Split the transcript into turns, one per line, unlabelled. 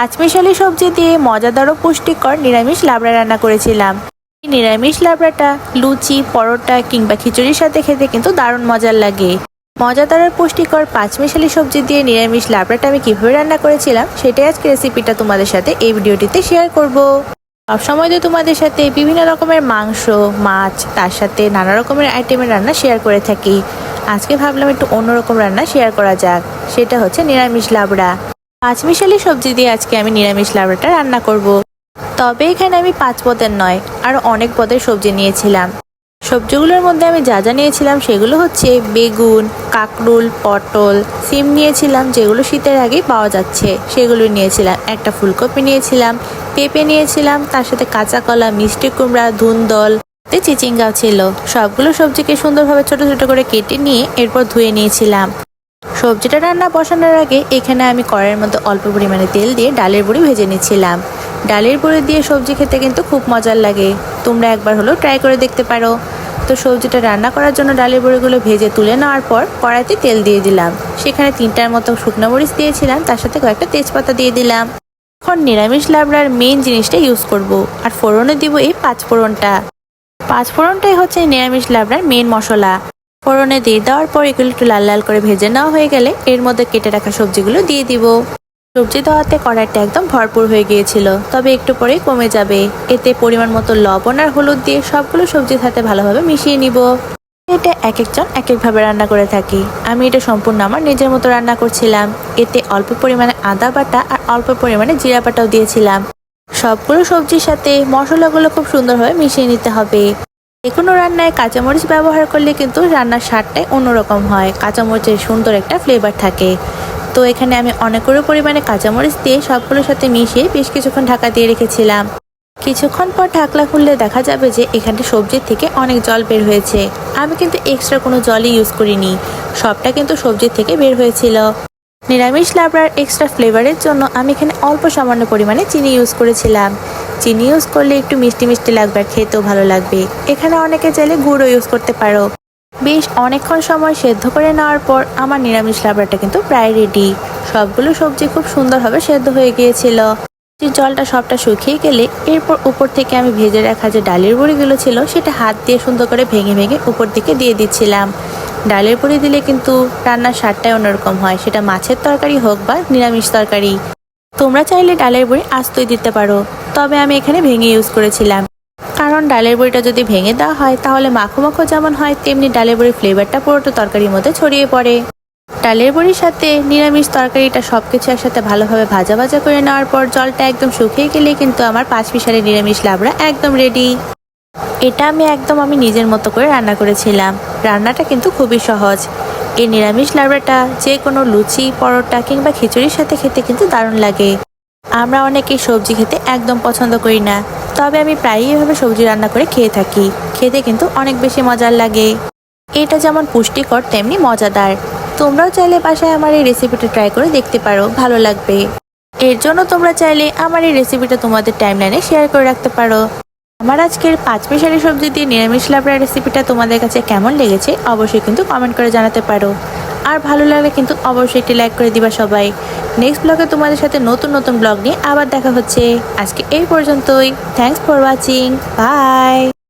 পাঁচমিশালি সবজি দিয়ে মজাদার ও পুষ্টিকর নিরামিষ লাবড়া রান্না করেছিলাম। এই নিরামিষ লাবড়াটা লুচি, পরোটা কিংবা খিচুড়ির সাথে খেতে কিন্তু দারুণ মজার লাগে। মজাদার আর পুষ্টিকর পাঁচমিশালি সবজি দিয়ে নিরামিষ লাবড়াটা আমি কীভাবে রান্না করেছিলাম, সেটাই আজকে রেসিপিটা তোমাদের সাথে এই ভিডিওটিতে শেয়ার করব। সবসময় তো তোমাদের সাথে বিভিন্ন রকমের মাংস, মাছ, তার সাথে নানা রকমের আইটেমের রান্না শেয়ার করে থাকি। আজকে ভাবলাম একটু অন্যরকম রান্না শেয়ার করা যাক, সেটা হচ্ছে নিরামিষ লাবড়া। পাঁচমিশালি সবজি দিয়ে আজকে আমি নিরামিষ লাবড়াটা রান্না করব। তবে এখানে আমি পাঁচ পদের নয়, আর অনেক পদের সবজি নিয়েছিলাম। সবজিগুলোর মধ্যে আমি যা যা নিয়েছিলাম সেগুলো হচ্ছে বেগুন, কাকরুল, পটল, সিম নিয়েছিলাম যেগুলো শীতের আগেই পাওয়া যাচ্ছে, সেগুলো নিয়েছিলাম। একটা ফুলকপি নিয়েছিলাম, পেঁপে নিয়েছিলাম, তার সাথে কাঁচা কলা, মিষ্টি কুমড়া, ধুন্দল চিচিঙ্গাও ছিল। সবগুলো সবজিকে সুন্দরভাবে ছোট ছোট করে কেটে নিয়ে এরপর ধুয়ে নিয়েছিলাম। সবজিটা রান্না বসানোর আগে এখানে আমি কড়াইয়ের মধ্যে অল্প পরিমাণে তেল দিয়ে ডালের বড়ি ভেজে নিচ্ছিলাম। ডালের বড়ি দিয়ে সবজি খেতে কিন্তু খুব মজার লাগে। তোমরা একবার হলেও ট্রাই করে দেখতে পারো। তো সবজিটা রান্না করার জন্য ডালের বড়িগুলো ভেজে তুলে নেওয়ার পর কড়াইতে তেল দিয়ে দিলাম। সেখানে তিনটার মতো শুকনো মরিচ দিয়েছিলাম, তার সাথে কয়েকটা তেজপাতা দিয়ে দিলাম। এখন নিরামিষ লাবড়ার মেন জিনিসটা ইউজ করব, আর ফোড়নে দিব এই পাঁচ ফোড়নটা পাঁচ ফোড়নটাই হচ্ছে নিরামিষ লাবড়ার মেন মশলা। ফোড়নে দিয়ে দেওয়ার পর এগুলো একটু লাল লাল করে ভেজে নেওয়া হয়ে গেলে এর মধ্যে কেটে রাখা সবজিগুলো দিয়ে দিব। সবজি দেওয়াতে কড়াইটা একদম ভরপুর হয়ে গিয়েছিল, তবে একটু পরেই কমে যাবে। এতে পরিমাণ মতো লবণ আর হলুদ দিয়ে সবগুলো সবজির সাথে ভালোভাবে মিশিয়ে নিব। এটা এক একজন এক একভাবে রান্না করে থাকি। আমি এটা সম্পূর্ণ আমার নিজের মতো রান্না করছিলাম। এতে অল্প পরিমাণে আদা বাটা আর অল্প পরিমাণে জিরা বাটাও দিয়েছিলাম। সবগুলো সবজির সাথে মশলাগুলো খুব সুন্দরভাবে মিশিয়ে নিতে হবে। যে কোনো রান্নায় কাঁচামরিচ ব্যবহার করলে কিন্তু রান্নার স্বাদটাই অন্যরকম হয়। কাঁচামরিচের সুন্দর একটা ফ্লেভার থাকে। তো এখানে আমি অনেকগুলো পরিমাণে কাঁচামরিচ দিয়ে সবগুলোর সাথে মিশিয়ে বেশ কিছুক্ষণ ঢাকা দিয়ে রেখেছিলাম। কিছুক্ষণ পর ঢাকলা খুললে দেখা যাবে যে এখানটা সবজির থেকে অনেক জল বের হয়েছে। আমি কিন্তু এক্সট্রা কোনো জলই ইউজ করিনি। সবটা কিন্তু সবজির থেকে বের হয়েছিল। নিরামিষ লাবড়ার এক্সট্রা ফ্লেভারের জন্য আমি এখানে অল্প সামান্য পরিমাণে চিনি ইউজ করেছিলাম। চিনি ইউজ করলে একটু মিষ্টি মিষ্টি লাগবে আর খেতেও ভালো লাগবে। এখানে অনেকে চাইলে গুঁড়ো ইউজ করতে পারো। বেশ, অনেকক্ষণ সময় সেদ্ধ করে নেওয়ার পর আমার নিরামিষ লাবড়াটা কিন্তু প্রায় রেডি সবগুলো সবজি খুব সুন্দরভাবে সেদ্ধ হয়ে গিয়েছিল। যে জলটা সবটা শুকিয়ে গেলে এরপর উপর থেকে আমি ভেজে রাখা যে ডালের বড়িগুলো ছিল, সেটা হাত দিয়ে সুন্দর করে ভেঙে ভেঙে উপর দিকে দিয়ে দিচ্ছিলাম। ডালের বড়ি দিলে কিন্তু রান্নার স্বাদটাই অন্যরকম হয়। সেটা মাছের তরকারি হোক বা নিরামিষ তরকারি। তোমরা চাইলে ডালের বড়ি আস্তই দিতে পারো, তবে আমি এখানে ভেঙে ইউজ করেছিলাম। কারণ ডালের বড়িটা যদি ভেঙে দেওয়া হয়, তাহলে মাখো মাখো যেমন হয়, তেমনি ডালের বড়ির ফ্লেভারটা পুরোটা তরকারির মধ্যে ছড়িয়ে পড়ে। ডালের বড়ির সাথে নিরামিষ তরকারিটা সব কিছু একসাথে ভালোভাবে ভাজা ভাজা করে নেওয়ার পর জলটা একদম শুকিয়ে গেলে কিন্তু আমার পাঁচ পিসারের নিরামিষ লাবড়া একদম রেডি এটা আমি একদম আমি নিজের মতো করে রান্না করেছিলাম। রান্নাটা কিন্তু খুবই সহজ। এই নিরামিষ লাবড়াটা যে কোনো লুচি, পরোটা কিংবা খিচুড়ির সাথে খেতে কিন্তু দারুণ লাগে। আমরা অনেকেই সবজি খেতে একদম পছন্দ করি না, তবে আমি প্রায়ই এভাবে সবজি রান্না করে খেয়ে থাকি। খেতে কিন্তু অনেক বেশি মজার লাগে। এটা যেমন পুষ্টিকর, তেমনি মজাদার। তোমরাও চাইলে বাসায় আমার এই রেসিপিটা ট্রাই করে দেখতে পারো, ভালো লাগবে। এর জন্য তোমরা চাইলে আমার এই রেসিপিটা তোমাদের টাইমলাইনে শেয়ার করে রাখতে পারো। আমার আজকের পাঁচ পেশারি সবজি দিয়ে নিরামিষ লাবড়া রেসিপিটা তোমাদের কাছে কেমন লেগেছে অবশ্যই কিন্তু কমেন্ট করে জানাতে পারো। আর ভালো লাগলে কিন্তু অবশ্যই একটি লাইক করে দিবা সবাই। নেক্সট ব্লগে তোমাদের সাথে নতুন নতুন ব্লগ নিয়ে আবার দেখা হচ্ছে। আজকে এই পর্যন্তই। Thanks for watching by